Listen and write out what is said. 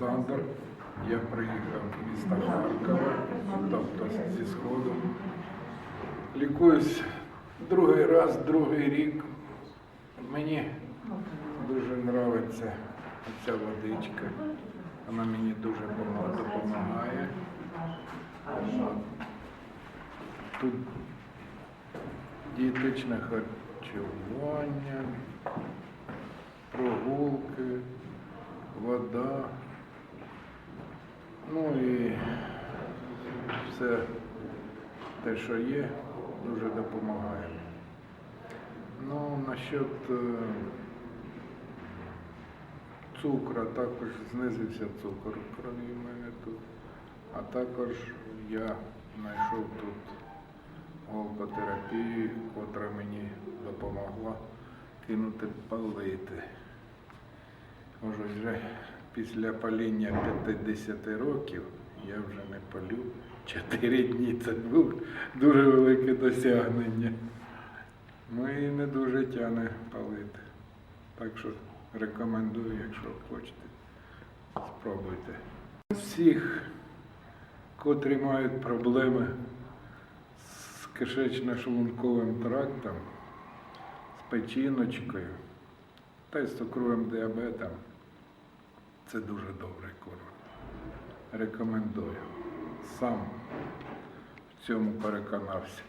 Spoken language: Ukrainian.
Олександр. Я приїхав з міста Харкова, тобто зі Сходу. Лікуюсь другий раз, другий рік. Мені дуже подобається ця водичка. Вона мені дуже допомагає. Тут дієтичне харчування, прогулки, вода. Ну і все те, що є, дуже допомагає. Ну, насчет е, цукру, також знизився цукор в крові в мене тут. А також я знайшов тут голкотерапію, котра мені допомогла кинути палити. Може, вже після паління 50 років я вже не палю 4 дні. Це було дуже велике досягнення. Ну і не дуже тяне палити. Так що рекомендую, якщо хочете, спробуйте. Всіх, котрі мають проблеми з кишечно-шлунковим трактом, з печіночкою та й з цукровим діабетом, це дуже добрий корм. Рекомендую. Сам в цьому переконався.